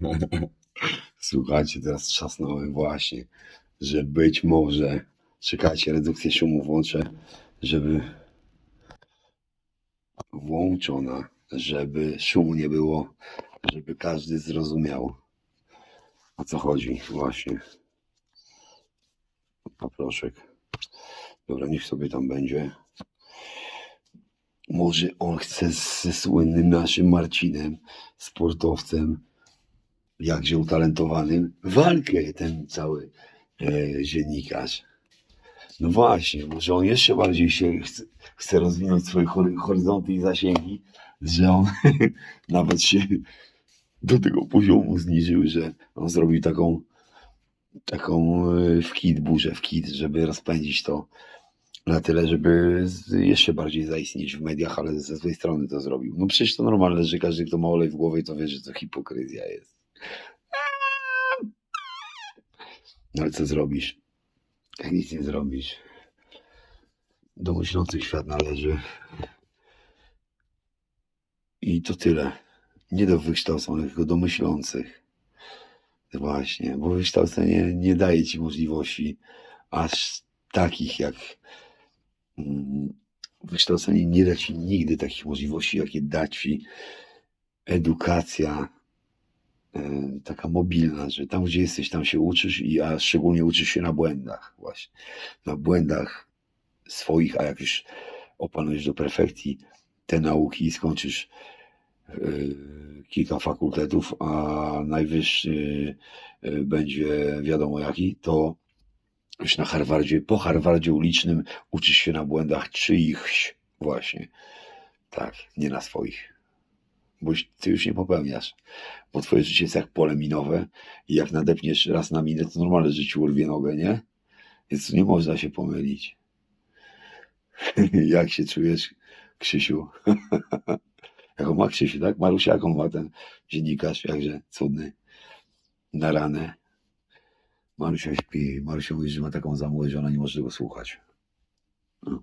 Słuchajcie, teraz trzasnąłem właśnie, że być może, czekajcie, redukcję szumu włączę, żeby włączona, żeby szumu nie było, żeby każdy zrozumiał, o co chodzi właśnie. Paproszek. Dobra, niech sobie tam będzie. Może on chce ze słynnym naszym Marcinem, sportowcem, jakże utalentowanym, walkę ten cały e, dziennikarz. No właśnie, może on jeszcze bardziej się chce, chce rozwinąć swoje hory- horyzonty i zasięgi, że on nawet się do tego poziomu zniżył, że on zrobił taką taką e, w kit, burzę w kit, żeby rozpędzić to na tyle, żeby jeszcze bardziej zaistnieć w mediach, ale ze złej strony to zrobił. No przecież to normalne, że każdy, kto ma olej w głowie, to wie, że to hipokryzja jest. No ale co zrobisz? Jak nic nie zrobisz. Do myślących świat należy. I to tyle. Nie do wykształconych, tylko do myślących. Właśnie, bo wykształcenie nie daje ci możliwości aż takich jak. mm, Wykształcenie nie da ci nigdy takich możliwości, jakie da ci edukacja taka mobilna, że tam gdzie jesteś, tam się uczysz i a szczególnie uczysz się na błędach właśnie. Na błędach swoich, a jak już opanujesz do perfekcji te nauki i skończysz y, kilka fakultetów, a najwyższy y, będzie wiadomo jaki, to już na Harvardzie, po Harvardzie ulicznym uczysz się na błędach czyichś właśnie. Tak, nie na swoich. Bo ty już nie popełniasz, bo twoje życie jest jak pole minowe i jak nadepniesz raz na minę, to normalne, że ci urwie nogę, nie? Więc nie można się pomylić. jak się czujesz, Krzysiu? Jaką ma Krzysiu, tak? Marusia, jaką ma ten dziennikarz, jakże cudny, na ranę. Marusia śpi, Marusia mówi, że ma taką zamułę, że ona nie może tego słuchać. No,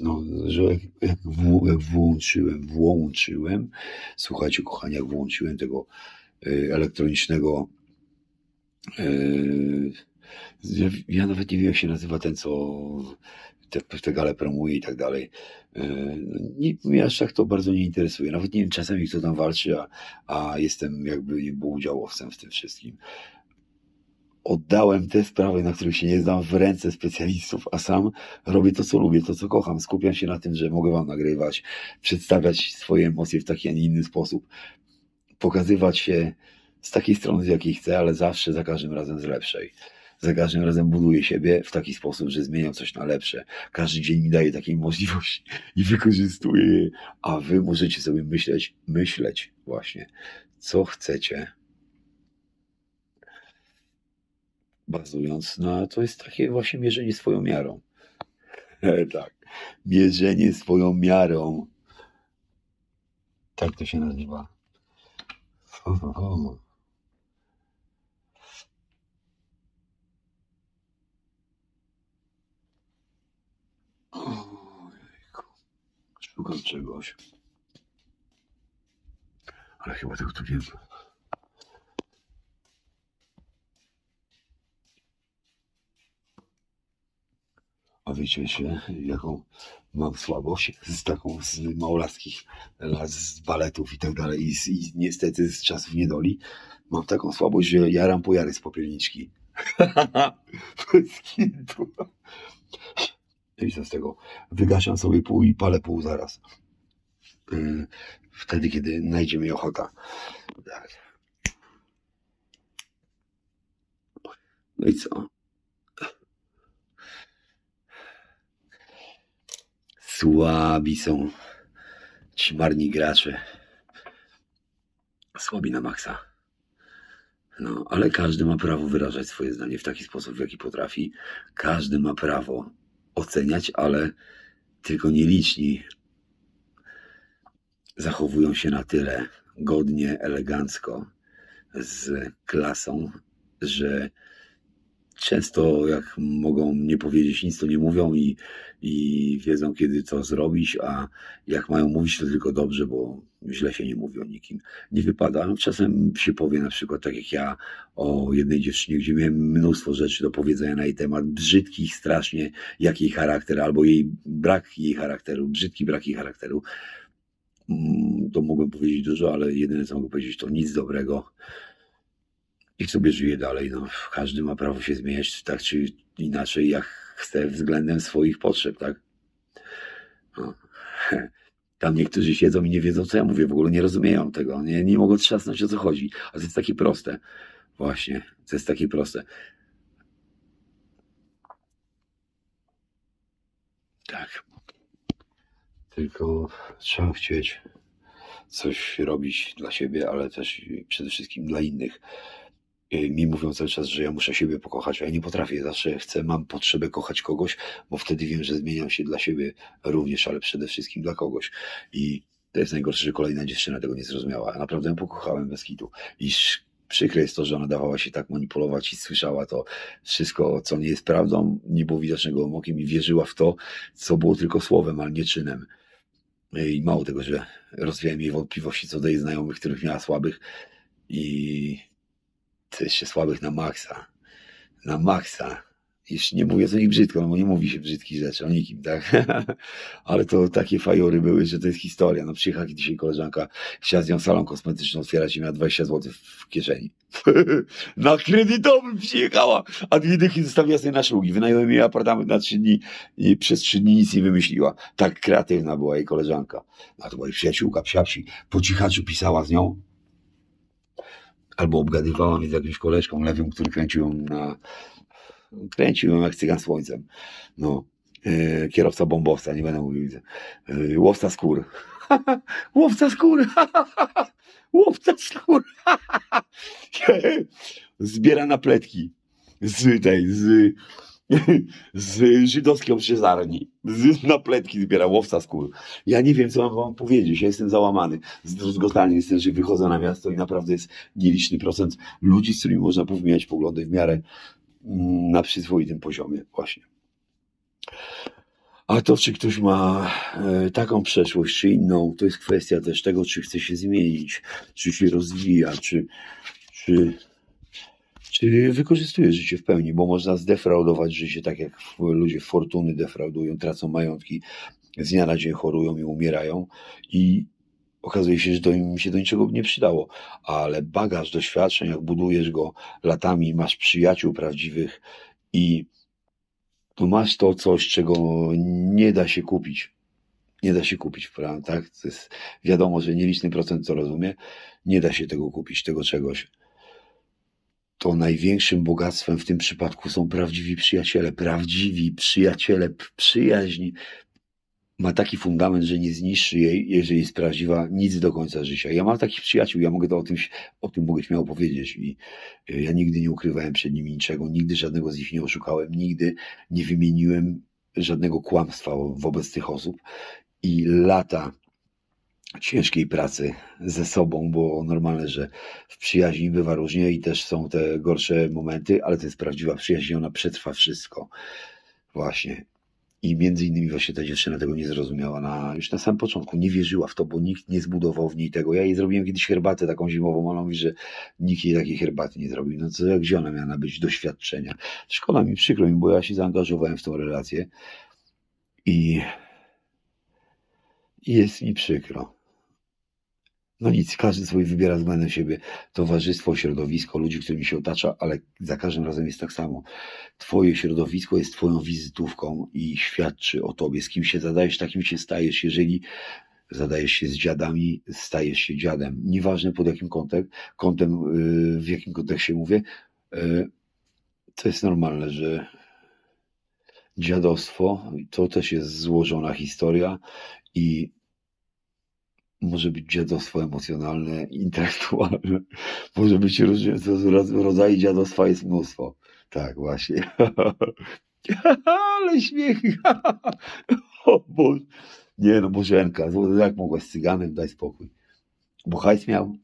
no, że jak, w, jak włączyłem, włączyłem, słuchajcie kochani, jak włączyłem tego y, elektronicznego y, ja- nawet nie wiem, jak się nazywa ten, co te, te gale promuje i tak dalej. E, Nie, mnie aż tak to bardzo nie interesuje. Nawet nie wiem czasami, kto tam walczy, a, a jestem jakby nie był udziałowcem w tym wszystkim. Oddałem te sprawy, na których się nie znam, w ręce specjalistów, a sam robię to, co lubię, to, co kocham. Skupiam się na tym, że mogę Wam nagrywać, przedstawiać swoje emocje w taki, a nie inny sposób, pokazywać się z takiej strony, z jakiej chcę, ale zawsze za każdym razem z lepszej za każdym razem buduję siebie w taki sposób, że zmieniam coś na lepsze. Każdy dzień mi daje takiej możliwości i wykorzystuję je, a wy możecie sobie myśleć, myśleć właśnie, co chcecie. Bazując na, to jest takie właśnie mierzenie swoją miarą. tak, mierzenie swoją miarą. Tak to się nazywa. Ho. Ojejku. Szukam czegoś. Ale chyba tego tu nie ma. A wiecie się, jaką mam słabość z taką z małolackich lat, z baletów i tak dalej i, z, i niestety z czasów niedoli mam taką słabość, że jaram pojary z popielniczki. I co z tego? Wygaszam sobie pół i palę pół zaraz. Yy, Wtedy, kiedy najdzie mi ochota. No i co? Słabi są ci marni gracze. Słabi na maksa. No, ale każdy ma prawo wyrażać swoje zdanie w taki sposób, w jaki potrafi. Każdy ma prawo oceniać, ale tylko nieliczni zachowują się na tyle godnie, elegancko, z klasą, że często jak mogą nie powiedzieć nic, to nie mówią i, i wiedzą, kiedy to zrobić, a jak mają mówić, to tylko dobrze, bo źle się nie mówi o nikim. Nie wypada. No, czasem się powie na przykład, tak jak ja o jednej dziewczynie, gdzie miałem mnóstwo rzeczy do powiedzenia na jej temat, brzydkich strasznie, jak jej charakter, albo jej brak jej charakteru, brzydki brak jej charakteru. Mm, To mogłem powiedzieć dużo, ale jedyne co mogę powiedzieć to nic dobrego. Niech sobie żyje dalej. No. Każdy ma prawo się zmieniać tak czy inaczej, jak chce względem swoich potrzeb, tak? No. Tam niektórzy siedzą i nie wiedzą, co ja mówię, w ogóle nie rozumieją tego, nie, nie mogą trzasnąć o co chodzi. A to jest takie proste. Właśnie, to jest takie proste. Tak. Tylko trzeba chcieć coś robić dla siebie, ale też przede wszystkim dla innych. Y, Mi mówią cały czas, że ja muszę siebie pokochać, a ja nie potrafię. Zawsze chcę, mam potrzebę kochać kogoś, bo wtedy wiem, że zmieniam się dla siebie również, ale przede wszystkim dla kogoś. I to jest najgorsze, że kolejna dziewczyna tego nie zrozumiała. A naprawdę ją pokochałem bez kitu. I przykre jest to, że ona dawała się tak manipulować i słyszała to wszystko, co nie jest prawdą, nie było widocznego okiem i wierzyła w to, co było tylko słowem, ale nie czynem. I mało tego, że rozwiałem jej wątpliwości co do jej znajomych, których miała słabych i jeszcze słabych na maksa. Na maksa. Już nie mówię o nich brzydko, no bo nie mówi się brzydkich rzeczy o nikim, tak? Ale to takie fajory były, że to jest historia. No przyjechała dzisiaj koleżanka, chciała z nią salon kosmetyczny otwierać i miała 20 zł w kieszeni. na kredytowym przyjechała, a dwie dychy zostawiła sobie na szlugi. Wynająłem jej apartament na trzy dni i przez trzy dni nic nie wymyśliła. Tak kreatywna była jej koleżanka. A to była jej przyjaciółka, psiapsi. Po cichaczu pisała z nią, albo obgadywała mnie z jakimś koleżką lewym, który kręcił ją na... Kręcił ją jak cygan słońcem. No. E, kierowca bombowca, nie będę mówił. E, łowca skór. łowca skór. łowca skór. Zbiera napletki z tej, z, z żydowskiej obszezarni. Z napletki zbiera łowca skór. Ja nie wiem, co mam wam powiedzieć. Ja jestem załamany. Zdruzgotany jestem, że wychodzę na miasto i naprawdę jest nieliczny procent ludzi, z którymi można powymieniać poglądy w miarę mm, na przyzwoitym poziomie. Właśnie. A to, czy ktoś ma e, taką przeszłość, czy inną, to jest kwestia też tego, czy chce się zmienić, czy się rozwija, czy, czy, czy wykorzystuje życie w pełni, bo można zdefraudować życie, tak jak ludzie fortuny defraudują, tracą majątki, z dnia na dzień chorują i umierają i okazuje się, że to im się do niczego nie przydało, ale bagaż doświadczeń, jak budujesz go latami, masz przyjaciół prawdziwych i masz to coś, czego nie da się kupić. Nie da się kupić, prawda? Tak? To jest wiadomo, że nieliczny procent to rozumie. Nie da się tego kupić, tego czegoś. To największym bogactwem w tym przypadku są prawdziwi przyjaciele. Prawdziwi przyjaciele, przyjaźń ma taki fundament, że nie zniszczy jej, jeżeli jest prawdziwa, nic do końca życia. Ja mam takich przyjaciół, ja mogę to o tym, o tym mogę śmiało powiedzieć i y, ja nigdy nie ukrywałem przed nimi niczego, nigdy żadnego z nich nie oszukałem, nigdy nie wymieniłem żadnego kłamstwa wo- wobec tych osób i lata ciężkiej pracy ze sobą, bo normalne, że w przyjaźni bywa różnie i też są te gorsze momenty, ale to jest prawdziwa przyjaźń, ona przetrwa wszystko. Właśnie. I między innymi właśnie ta dziewczyna tego nie zrozumiała na, już na samym początku, nie wierzyła w to, bo nikt nie zbudował w niej tego. Ja jej zrobiłem kiedyś herbatę taką zimową, ona mówi, że nikt jej takiej herbaty nie zrobił. No co, jak gdzie ona miała nabyć doświadczenia? Szkoda mi, przykro mi, bo ja się zaangażowałem w tą relację i jest mi przykro. No nic, każdy sobie wybiera względem siebie towarzystwo, środowisko, ludzi, którymi się otacza, ale za każdym razem jest tak samo. Twoje środowisko jest twoją wizytówką i świadczy o tobie. Z kim się zadajesz, takim się stajesz. Jeżeli zadajesz się z dziadami, stajesz się dziadem. Nieważne pod jakim kątem, kątem yy, w jakim kontekście mówię, yy, to jest normalne, że dziadostwo to też jest złożona historia i może być dziadostwo emocjonalne, intelektualne, może być ro- rodzaje dziadostwa jest mnóstwo. Tak, właśnie. Ale śmiech. O Boże. Nie no, Bożenka, jak mogłaś z cyganem, daj spokój. Bo hajs miał,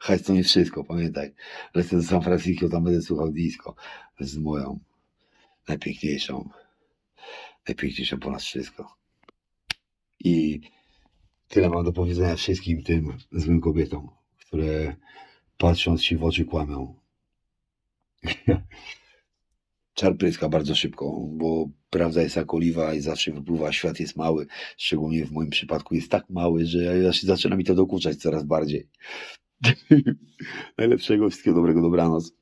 hajs to nie wszystko, pamiętaj. Lecę do San Francisco, tam będę słuchał disco z moją najpiękniejszą, najpiękniejszą ponad wszystko. I tyle mam do powiedzenia wszystkim tym złym kobietom, które patrząc ci w oczy kłamią. Czar pryska bardzo szybko, bo prawda jest jak oliwa i zawsze wypływa, świat jest mały, szczególnie w moim przypadku jest tak mały, że ja się zaczyna mi to dokuczać coraz bardziej. Najlepszego, wszystkiego dobrego, dobranoc.